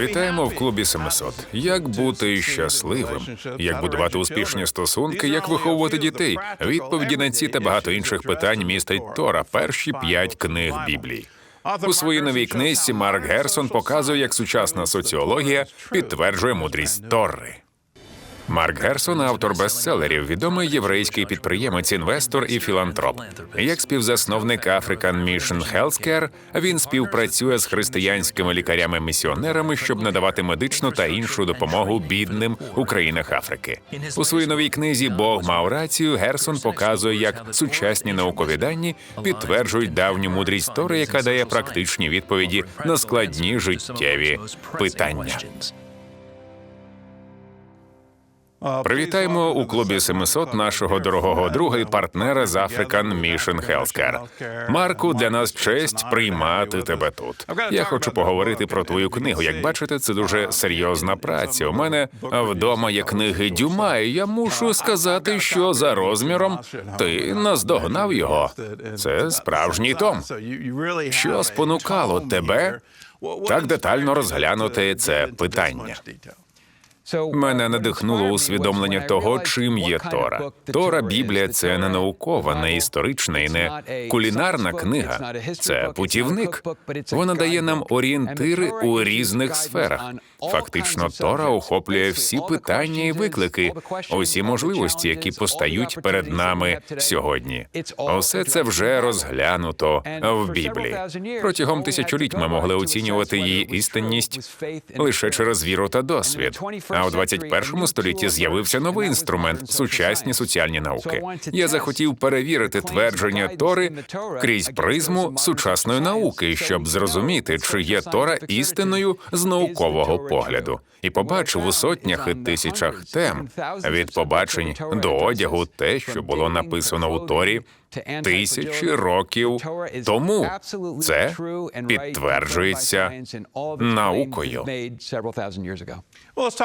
Вітаємо в клубі 700. Як бути щасливим, як будувати успішні стосунки, як виховувати дітей. Відповіді на ці та багато інших питань містить Тора, перші п'ять книг Біблії. У своїй новій книзі Марк Герсон показує, як сучасна соціологія підтверджує мудрість Тори. Марк Герсон, автор бестселерів, відомий єврейський підприємець, інвестор і філантроп. Як співзасновник African Mission Healthcare, він співпрацює з християнськими лікарями-місіонерами, щоб надавати медичну та іншу допомогу бідним у країнах Африки. У своїй новій книзі Бог мав рацію. Герсон показує, як сучасні наукові дані підтверджують давню мудрість Тори, яка дає практичні відповіді на складні життєві питання. Привітаємо у клубі 700 нашого дорогого друга і партнера з African Mission Healthcare. Марку, для нас честь приймати тебе тут. Я хочу поговорити про твою книгу. Як бачите, це дуже серйозна праця. У мене вдома є книги Дюма, і я мушу сказати, що за розміром ти наздогнав його. Це справжній том. Що спонукало тебе так детально розглянути це питання? Мене надихнуло усвідомлення того, чим є Тора. Тора, Біблія це не наукова, не історична і не кулінарна книга. Це путівник. Вона дає нам орієнтири у різних сферах. Фактично, Тора охоплює всі питання і виклики, усі можливості, які постають перед нами сьогодні. Усе це вже розглянуто в Біблії. Протягом тисячоліть ми могли оцінювати її істинність лише через віру та досвід. А у 21 столітті з'явився новий інструмент сучасні соціальні науки. Я захотів перевірити твердження Тори крізь призму сучасної науки, щоб зрозуміти, чи є Тора істинною з наукового погляду, і побачив у сотнях і тисячах тем від побачень до одягу, те, що було написано у Торі. Тисячі років тому це підтверджується наукою.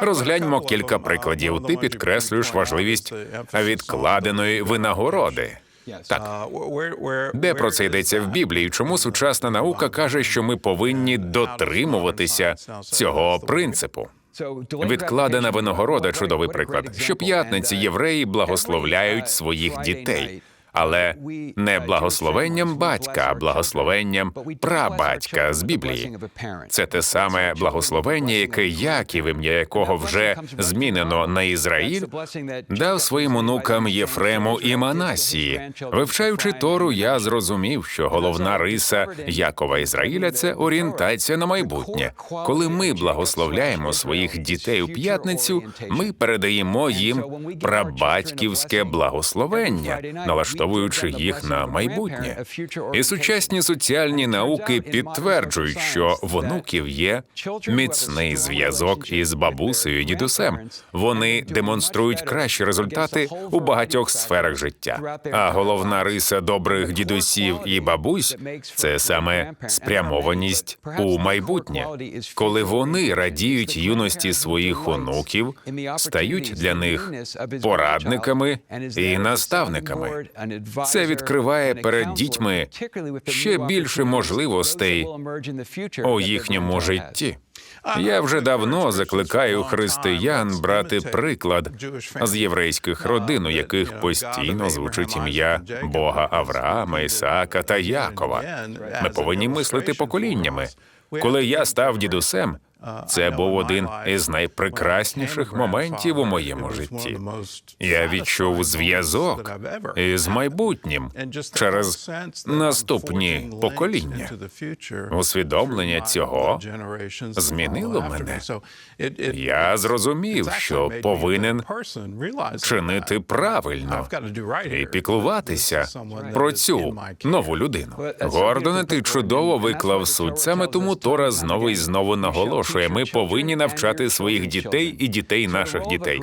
Розгляньмо кілька прикладів. Ти підкреслюєш важливість відкладеної винагороди. Так, де про це йдеться в Біблії? Чому сучасна наука каже, що ми повинні дотримуватися цього принципу? Відкладена винагорода чудовий приклад. Щоп'ятниці євреї благословляють своїх дітей. Але не благословенням батька, а благословенням прабатька з Біблії. Це те саме благословення, яке Яків, ім'я якого вже змінено на Ізраїль, дав своїм онукам Єфрему і Манасії. Вивчаючи Тору, я зрозумів, що головна риса Якова Ізраїля це орієнтація на майбутнє. Коли ми благословляємо своїх дітей у п'ятницю, ми передаємо їм прабатьківське благословення, налаштовуючи їх на майбутнє. І сучасні соціальні науки підтверджують, що в онуків є міцний зв'язок із бабусею і дідусем. Вони демонструють кращі результати у багатьох сферах життя. А головна риса добрих дідусів і бабусь це саме спрямованість у майбутнє, коли вони радіють юності своїх онуків, стають для них порадниками і наставниками. Це відкриває перед дітьми ще більше можливостей у їхньому житті. Я вже давно закликаю християн брати приклад з єврейських родин, у яких постійно звучить ім'я Бога Авраама, Ісаака та Якова. Ми повинні мислити поколіннями. Коли я став дідусем, це був один із найпрекрасніших моментів у моєму житті. Я відчув зв'язок із майбутнім через наступні покоління. Усвідомлення цього змінило мене. Я зрозумів, що повинен чинити правильно і піклуватися про цю нову людину. Гордоне, ти чудово виклав суть. Саме тому Тора знову і знову наголошує: ми повинні навчати своїх дітей і дітей наших дітей.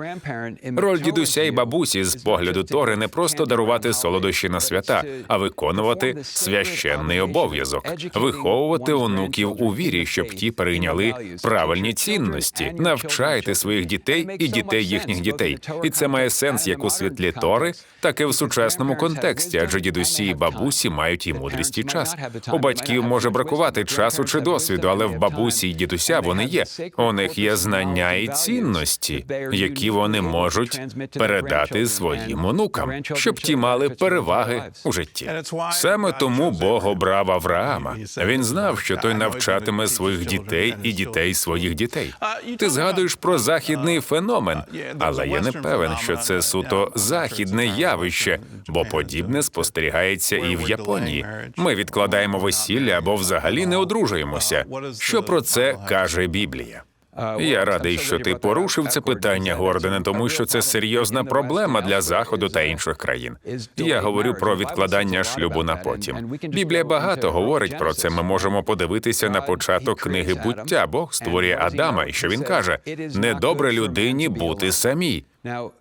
Роль дідуся і бабусі з погляду Тори не просто дарувати солодощі на свята, а виконувати священний обов'язок, виховувати онуків у вірі, щоб ті перейняли правильні цінності. Навчайте своїх дітей і дітей їхніх дітей. І це має сенс як у світлі Тори, так і в сучасному контексті, адже дідусі і бабусі мають і мудрість і час. У батьків може бракувати часу чи досвіду, але в бабусі і дідуся вони вони є. У них є знання і цінності, які вони можуть передати своїм онукам, щоб ті мали переваги у житті. Саме тому Бог обрав Авраама. Він знав, що той навчатиме своїх дітей і дітей своїх дітей. Ти згадуєш про західний феномен, але я не певен, що це суто західне явище, бо подібне спостерігається і в Японії. Ми відкладаємо весілля або взагалі не одружуємося. Що про це каже Біблія? Я радий, що ти порушив це питання, Гордоне, тому що це серйозна проблема для заходу та інших країн. Я говорю про відкладання шлюбу на потім. Біблія багато говорить про це. Ми можемо подивитися на початок книги буття. Бог створює Адама, і що він каже: недобре людині бути самій.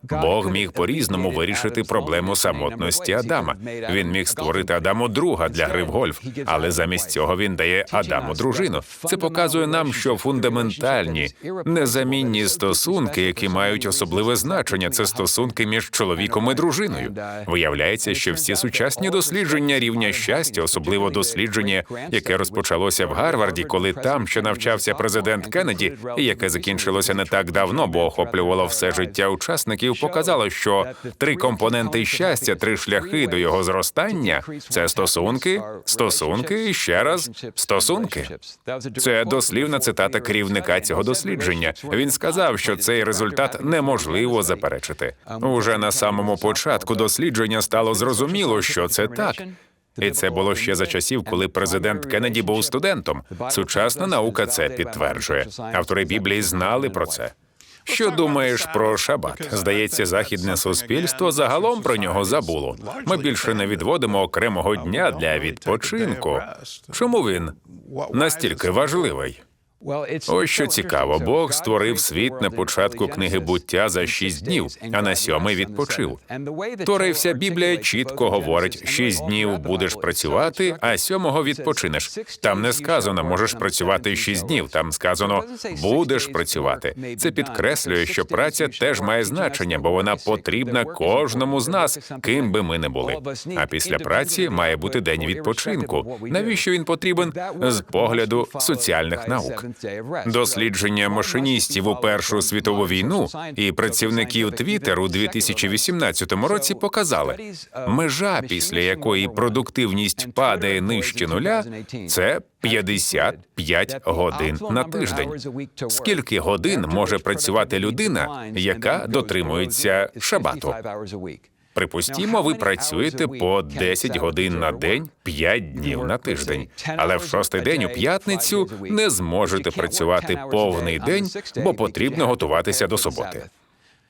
Бог міг по-різному вирішити проблему самотності Адама. Він міг створити Адаму друга для гри в гольф, але замість цього він дає Адаму дружину. Це показує нам, що фундаментальні, незамінні стосунки, які мають особливе значення, це стосунки між чоловіком і дружиною. Виявляється, що всі сучасні дослідження рівня щастя, особливо дослідження, яке розпочалося в Гарварді, коли там ще навчався президент Кеннеді, і яке закінчилося не так давно, бо охоплювало все життя учасників, показало, що три компоненти щастя, три шляхи до його зростання це стосунки, стосунки і ще раз стосунки. Це дослівна цитата керівника цього дослідження. Він сказав, що цей результат неможливо заперечити. Уже на самому початку дослідження стало зрозуміло, що це так. І це було ще за часів, коли президент Кеннеді був студентом. Сучасна наука це підтверджує. Автори Біблії знали про це. Що думаєш про шабат? Здається, західне суспільство загалом про нього забуло. Ми більше не відводимо окремого дня для відпочинку. Чому він настільки важливий? Ось що цікаво, Бог створив світ на початку книги буття за шість днів, а на сьомий відпочив. Тора вся Біблія чітко говорить: шість днів будеш працювати, а сьомого відпочинеш. Там не сказано, можеш працювати шість днів. Там сказано будеш працювати. Це підкреслює, що праця теж має значення, бо вона потрібна кожному з нас, ким би ми не були. А після праці має бути день відпочинку. Навіщо він потрібен з погляду соціальних наук? Дослідження машиністів у Першу світову війну і працівників Твіттер у 2018 році показали, межа, після якої продуктивність падає нижче нуля, це 55 годин на тиждень. Скільки годин може працювати людина, яка дотримується шабату? Припустімо, ви працюєте по 10 годин на день, 5 днів на тиждень, але в шостий день у п'ятницю не зможете працювати повний день, бо потрібно готуватися до суботи.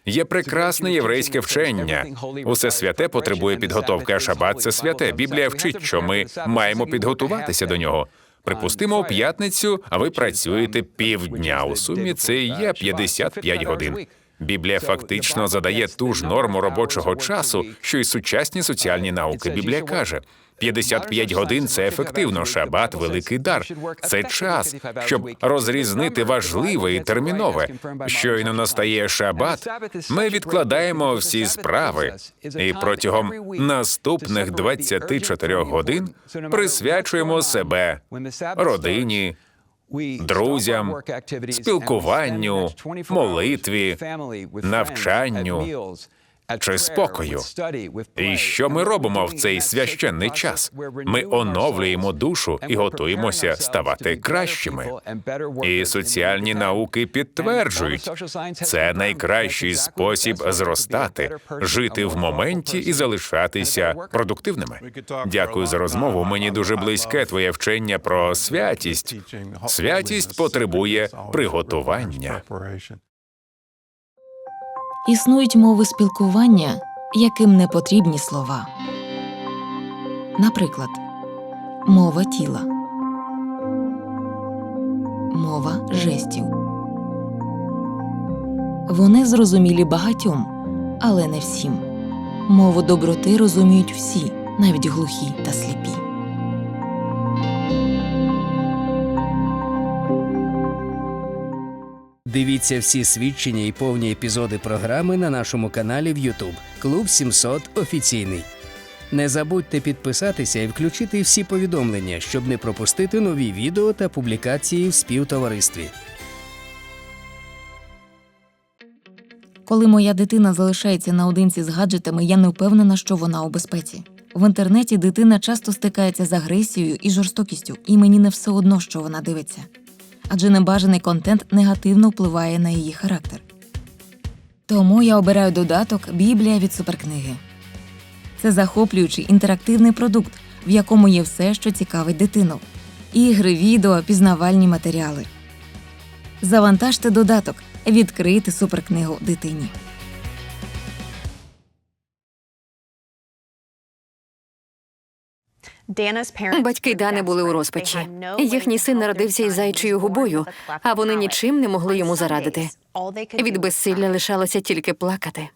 Є прекрасне єврейське вчення. Усе святе потребує підготовки, а шабат це святе. Біблія вчить, що ми маємо підготуватися до нього. Припустимо, у п'ятницю, а ви працюєте півдня. У сумі це є 55 годин. Біблія фактично задає ту ж норму робочого часу, що й сучасні соціальні науки. Біблія каже. 55 годин це ефективно. Шабат великий дар. Це час, щоб розрізнити важливе і термінове. Щойно настає шабат. Ми відкладаємо всі справи і протягом наступних 24 годин присвячуємо себе родині, друзям, спілкуванню, молитві, навчанню чи спокою. І що ми робимо в цей священний час? Ми оновлюємо душу і готуємося ставати кращими. І соціальні науки підтверджують, це найкращий спосіб зростати, жити в моменті і залишатися продуктивними. Дякую за розмову. Мені дуже близьке твоє вчення про святість. Святість потребує приготування. Існують мови спілкування, яким не потрібні слова. Наприклад, мова тіла, мова жестів. Вони зрозумілі багатьом, але не всім. Мову доброти розуміють всі, навіть глухі та сліпі. Дивіться всі свідчення і повні епізоди програми на нашому каналі в YouTube Клуб 700 офіційний. Не забудьте підписатися і включити всі повідомлення, щоб не пропустити нові відео та публікації в співтоваристві. Коли моя дитина залишається наодинці з гаджетами, я не впевнена, що вона у безпеці. В інтернеті дитина часто стикається з агресією і жорстокістю, і мені не все одно, що вона дивиться адже небажаний контент негативно впливає на її характер. Тому я обираю додаток Біблія від суперкниги. Це захоплюючий інтерактивний продукт, в якому є все, що цікавить дитину: ігри, відео, пізнавальні матеріали. Завантажте додаток, відкрийте суперкнигу дитині. Батьки Дани були у розпачі. Їхній син народився із зайчою губою, а вони нічим не могли йому зарадити. Від безсилля лишалося тільки плакати.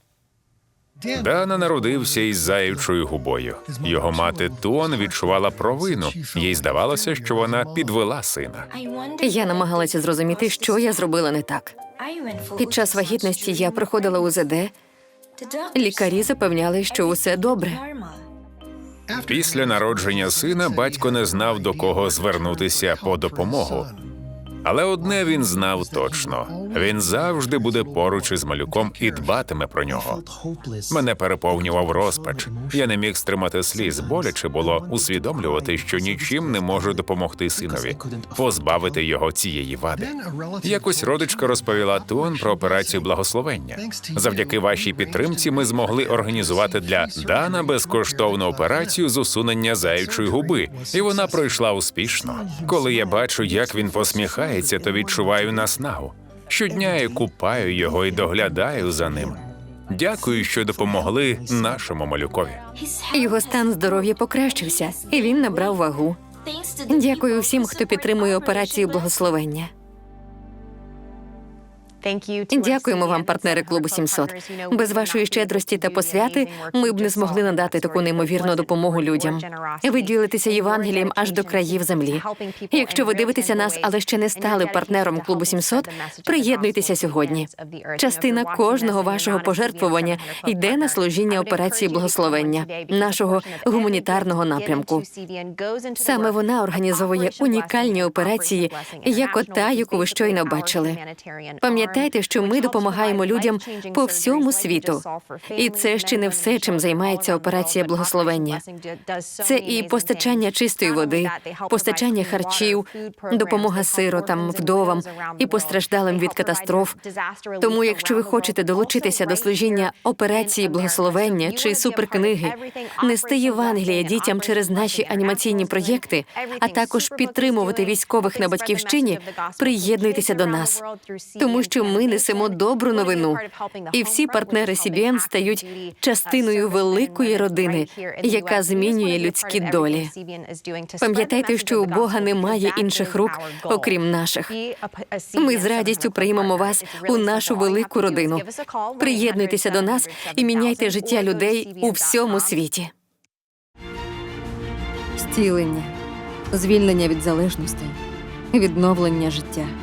Дана народився із заючою губою. Його мати Тон відчувала провину. Їй здавалося, що вона підвела сина. Я намагалася зрозуміти, що я зробила не так. Під час вагітності я приходила проходила УЗД. Лікарі запевняли, що усе добре. Після народження сина батько не знав до кого звернутися по допомогу. Але одне він знав точно: він завжди буде поруч із малюком і дбатиме про нього. Мене переповнював розпач. Я не міг стримати сліз, боляче було усвідомлювати, що нічим не можу допомогти синові, позбавити його цієї вади. Якось родичка розповіла Тун про операцію благословення. Завдяки вашій підтримці ми змогли організувати для Дана безкоштовну операцію з усунення заячої губи, і вона пройшла успішно. Коли я бачу, як він посміхає прокидається, то відчуваю наснагу. Щодня я купаю його і доглядаю за ним. Дякую, що допомогли нашому малюкові. Його стан здоров'я покращився, і він набрав вагу. Дякую всім, хто підтримує операцію благословення. Дякуємо вам, партнери клубу 700. Без вашої щедрості та посвяти ми б не змогли надати таку неймовірну допомогу людям. Ви ділитеся Євангелієм аж до країв землі. Якщо ви дивитеся нас, але ще не стали партнером клубу 700, приєднуйтеся сьогодні. Частина кожного вашого пожертвування йде на служіння операції благословення нашого гуманітарного напрямку. Саме вона організовує унікальні операції, як ота, яку ви щойно бачили. Пам'ятайте, Пам'ятайте, що ми допомагаємо людям по всьому світу. І це ще не все, чим займається операція благословення. Це і постачання чистої води, постачання харчів, допомога сиротам, вдовам і постраждалим від катастроф. Тому, якщо ви хочете долучитися до служіння операції благословення чи суперкниги, нести Євангелія дітям через наші анімаційні проєкти, а також підтримувати військових на батьківщині, приєднуйтеся до нас. Тому що ми несемо добру новину. І всі партнери CBN ем стають частиною великої родини, яка змінює людські долі. Пам'ятайте, що у Бога немає інших рук, окрім наших. Ми з радістю приймемо вас у нашу велику родину. Приєднуйтеся до нас і міняйте життя людей у всьому світі. Зцілення, звільнення від залежності, відновлення життя.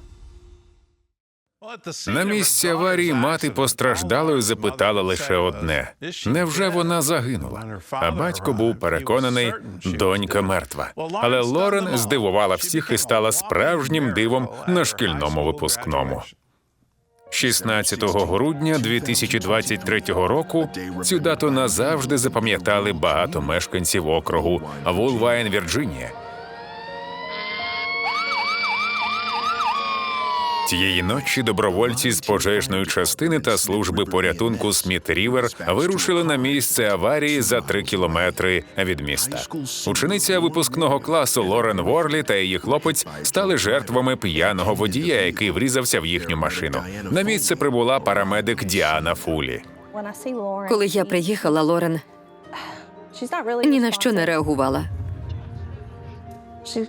на місці аварії мати постраждалою. запитала лише одне: невже вона загинула? А батько був переконаний, донька мертва. Але Лорен здивувала всіх і стала справжнім дивом на шкільному випускному. 16 грудня 2023 року цю дату назавжди запам'ятали багато мешканців округу Вулвайн, Вірджинія. Тієї ночі добровольці з пожежної частини та служби порятунку Сміт-Рівер вирушили на місце аварії за три кілометри від міста. Учениця випускного класу Лорен Ворлі та її хлопець стали жертвами п'яного водія, який врізався в їхню машину. На місце прибула парамедик Діана Фулі. Коли я приїхала, Лорен ні на що не реагувала.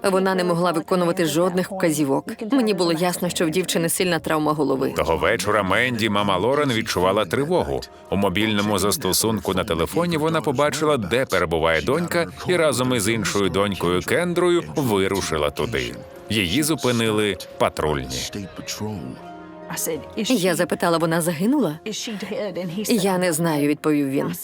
Вона не могла виконувати жодних вказівок. Мені було ясно, що в дівчини сильна травма голови. Того вечора Менді, мама Лорен, відчувала тривогу. У мобільному застосунку на телефоні вона побачила, де перебуває донька, і разом із іншою донькою Кендрою вирушила туди. Її зупинили патрульні. Я запитала, вона загинула? Я не знаю, відповів він.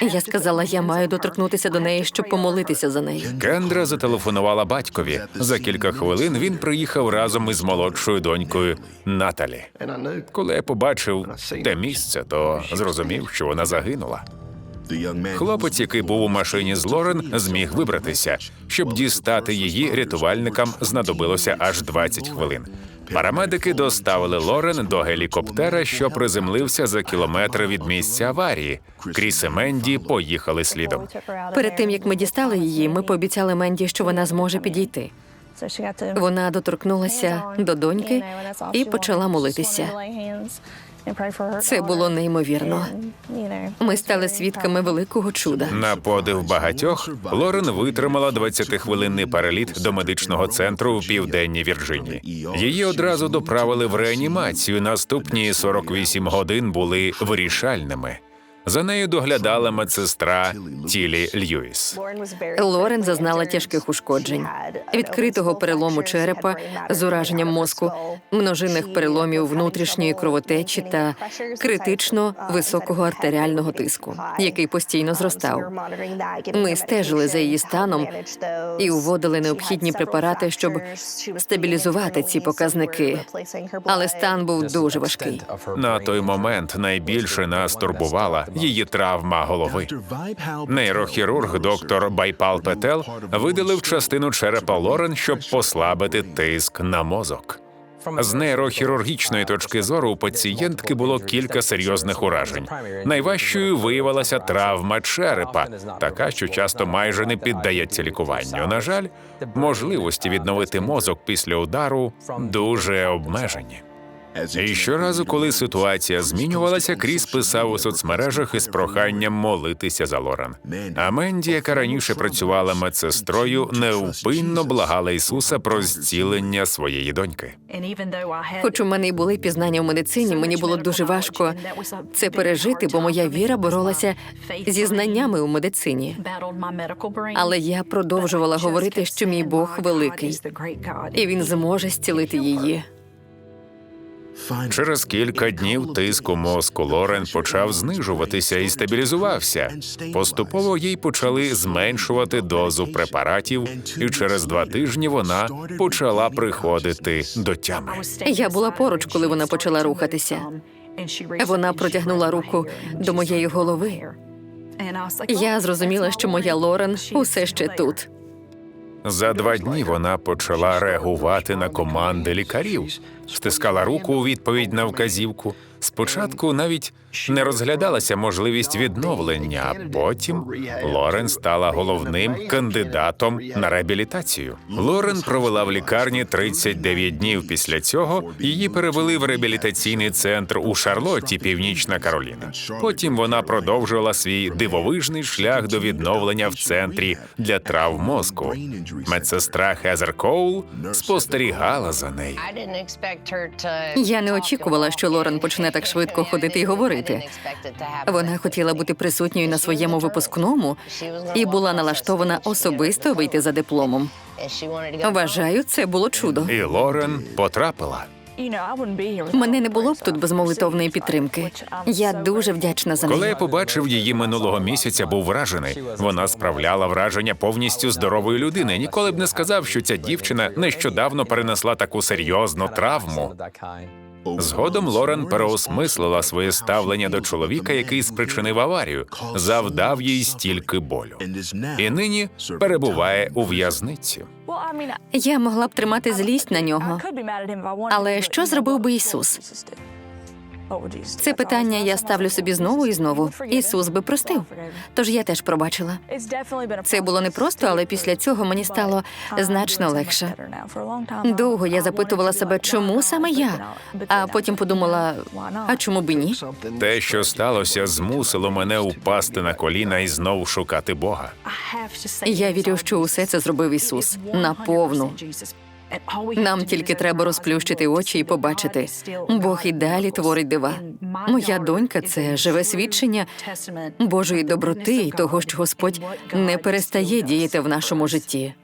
Я сказала, я маю доторкнутися до неї, щоб помолитися за неї. Кендра зателефонувала батькові. За кілька хвилин він приїхав разом із молодшою донькою Наталі. Коли я побачив те місце, то зрозумів, що вона загинула. Хлопець, який був у машині з Лорен, зміг вибратися. Щоб дістати її, рятувальникам знадобилося аж 20 хвилин. Парамедики доставили Лорен до гелікоптера, що приземлився за кілометр від місця аварії. Кріс і Менді поїхали слідом. Перед тим як ми дістали її, ми пообіцяли Менді, що вона зможе підійти. Вона доторкнулася до доньки і почала молитися. Це було неймовірно. Ми стали свідками великого чуда. На подив багатьох Лорен витримала 20-хвилинний переліт до медичного центру в південній Вірджинії. Її одразу доправили в реанімацію. Наступні 48 годин були вирішальними. За нею доглядала медсестра Тілі Льюіс. Лорен зазнала тяжких ушкоджень, відкритого перелому черепа з ураженням мозку, множинних переломів внутрішньої кровотечі та критично високого артеріального тиску, який постійно зростав. Ми стежили за її станом і вводили необхідні препарати, щоб стабілізувати ці показники. Але стан був дуже важкий. На той момент найбільше нас турбувала її травма голови. Нейрохірург доктор Байпал Петел видалив частину черепа Лорен, щоб послабити тиск на мозок. З нейрохірургічної точки зору у пацієнтки було кілька серйозних уражень. Найважчою виявилася травма черепа, така, що часто майже не піддається лікуванню. На жаль, можливості відновити мозок після удару дуже обмежені. І щоразу, коли ситуація змінювалася, Кріс писав у соцмережах із проханням молитися за Лорен. А Менді, яка раніше працювала медсестрою, невпинно благала Ісуса про зцілення своєї доньки. Хоч у мене й були пізнання в медицині, мені було дуже важко це пережити, бо моя віра боролася зі знаннями у медицині. Але я продовжувала говорити, що мій Бог великий, і він зможе зцілити її. Через кілька днів тиск у мозку Лорен почав знижуватися і стабілізувався. Поступово їй почали зменшувати дозу препаратів, і через два тижні вона почала приходити до тями. Я була поруч, коли вона почала рухатися. Вона протягнула руку до моєї голови. Я зрозуміла, що моя Лорен усе ще тут. За два дні вона почала реагувати на команди лікарів, стискала руку у відповідь на вказівку. Спочатку навіть не розглядалася можливість відновлення, а потім Лорен стала головним кандидатом на реабілітацію. Лорен провела в лікарні 39 днів. Після цього її перевели в реабілітаційний центр у Шарлотті, Північна Кароліна. Потім вона продовжувала свій дивовижний шлях до відновлення в центрі для травм мозку. Медсестра Хезер Коул спостерігала за нею. Я не очікувала, що Лорен почне так швидко ходити і говорити. Вона хотіла бути присутньою на своєму випускному і була налаштована особисто вийти за дипломом. Вважаю, це було чудо. І Лорен потрапила. Мене не було б тут без молитовної підтримки. Я дуже вдячна за Коли я побачив її минулого місяця, був вражений. Вона справляла враження повністю здорової людини. Ніколи б не сказав, що ця дівчина нещодавно перенесла таку серйозну травму. Згодом Лорен переосмислила своє ставлення до чоловіка, який спричинив аварію, завдав їй стільки болю. І нині перебуває у в'язниці. Я могла б тримати злість на нього. Але що зробив би Ісус? Це питання я ставлю собі знову і знову. Ісус би простив. Тож я теж пробачила. Це було непросто, але після цього мені стало значно легше. Довго я запитувала себе, чому саме я, а потім подумала, а чому би ні? Те, що сталося, змусило мене упасти на коліна і знову шукати Бога. Я вірю, що усе це зробив Ісус наповну. Нам тільки треба розплющити очі і побачити. Бог і далі творить дива. Моя донька це живе свідчення Божої доброти і того, що Господь не перестає діяти в нашому житті.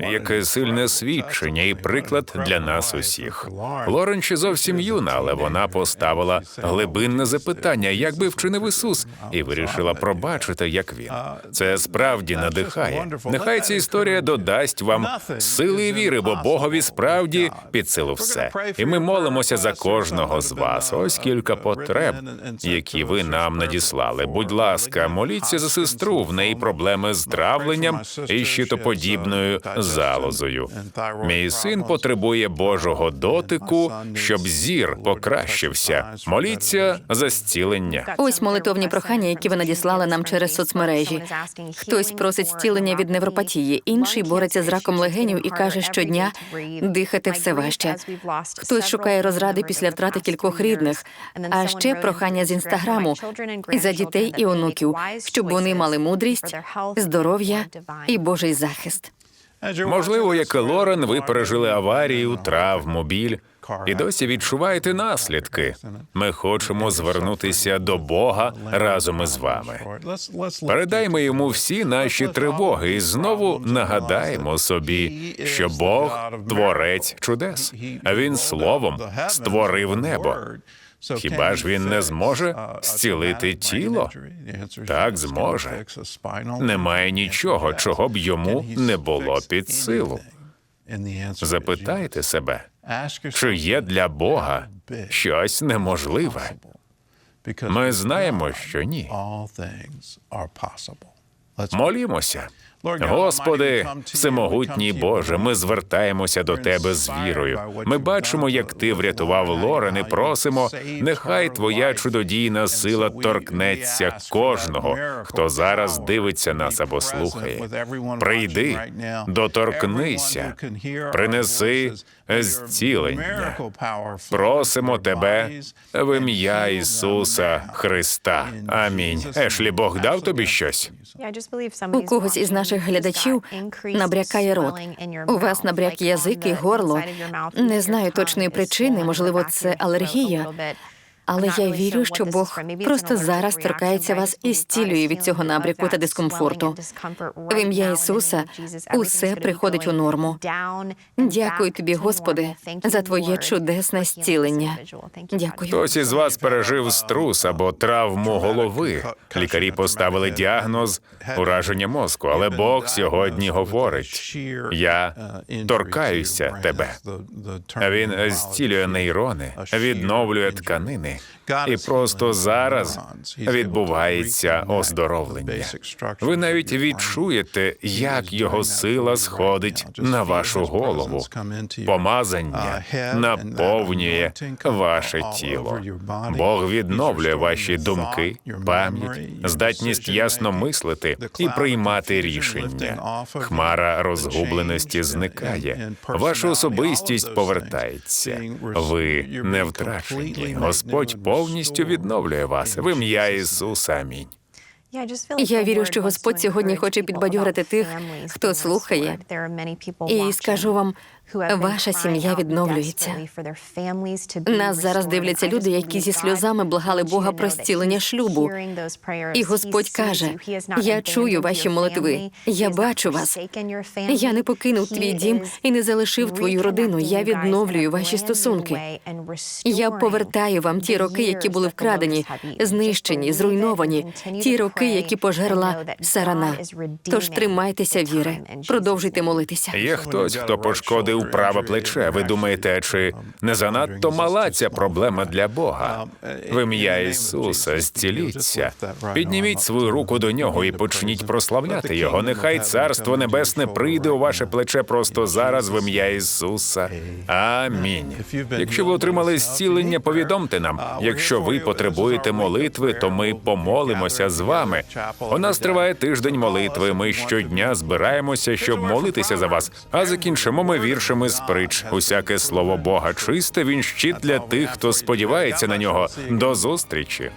Яке сильне свідчення і приклад для нас усіх. Лорен ще зовсім юна, але вона поставила глибинне запитання, як би вчинив Ісус, і вирішила пробачити, як він. Це справді надихає. Нехай ця історія додасть вам сили і віри, бо Богові справді під силу все. І ми молимося за кожного з вас. Ось кілька потреб, які ви нам надіслали. Будь ласка, моліться за сестру. В неї проблеми з травленням і щитоподібною залозою. Мій син потребує Божого дотику, щоб зір покращився. Моліться за зцілення. Ось молитовні прохання, які ви надіслали нам через соцмережі. Хтось просить зцілення від невропатії, інший бореться з раком легенів і каже щодня дихати все важче. Хтось шукає розради після втрати кількох рідних, а ще прохання з інстаграму за дітей і онуків, щоб вони мали мудрість, здоров'я і Божий захист. Можливо, як і Лорен, ви пережили аварію, травму, біль і досі відчуваєте наслідки. Ми хочемо звернутися до Бога разом із вами. Передаймо йому всі наші тривоги і знову нагадаємо собі, що Бог творець чудес, а він словом створив небо. Хіба ж він не зможе зцілити тіло? Так, зможе. Немає нічого, чого б йому не було під силу. Запитайте себе, чи є для Бога щось неможливе? Ми знаємо, що ні. Молімося. Господи, всемогутній Боже, ми звертаємося до Тебе з вірою. Ми бачимо, як Ти врятував Лорен, і просимо, нехай Твоя чудодійна сила торкнеться кожного, хто зараз дивиться нас або слухає. Прийди, доторкнися, принеси зцілення. Просимо Тебе в ім'я Ісуса Христа. Амінь. Ешлі, Бог дав тобі щось? У когось із наших глядачів набрякає рот. У вас набряк язик і горло. Не знаю точної причини, можливо, це алергія. Але я вірю, що Бог просто зараз торкається вас і зцілює від цього набряку та дискомфорту. В ім'я Ісуса усе приходить у норму. Дякую тобі, Господи, за твоє чудесне зцілення. Дякую. Хтось із вас пережив струс або травму голови. Лікарі поставили діагноз ураження мозку, але Бог сьогодні говорить: я торкаюся тебе. Він зцілює нейрони, відновлює тканини. І просто зараз відбувається оздоровлення. Ви навіть відчуєте, як його сила сходить на вашу голову. Помазання наповнює ваше тіло. Бог відновлює ваші думки, пам'ять, здатність ясно мислити і приймати рішення. Хмара розгубленості зникає. Ваша особистість повертається. Ви не втрачені. Господь повністю відновлює вас в ім'я Ісуса. Амінь. Я вірю, що Господь сьогодні хоче підбадьорити тих, хто слухає. І скажу вам, ваша сім'я відновлюється. Нас зараз дивляться люди, які зі сльозами благали Бога про зцілення шлюбу. І Господь каже: Я чую ваші молитви, я бачу вас. Я не покинув твій дім і не залишив твою родину. Я відновлюю ваші стосунки. Я повертаю вам ті роки, які були вкрадені, знищені, зруйновані, ті роки, які пожерла сарана. Тож тримайтеся віри, продовжуйте молитися. Є хтось, хто пошкодив зцілити у праве плече. Ви думаєте, чи не занадто мала ця проблема для Бога? В ім'я Ісуса зціліться. Підніміть свою руку до нього і почніть прославляти його. Нехай царство небесне прийде у ваше плече просто зараз в ім'я Ісуса. Амінь. Якщо ви отримали зцілення, повідомте нам. Якщо ви потребуєте молитви, то ми помолимося з вами. У нас триває тиждень молитви. Ми щодня збираємося, щоб молитися за вас. А закінчимо ми віршами з притч. Усяке слово Бога чисте. Він щит для тих, хто сподівається на нього. До зустрічі.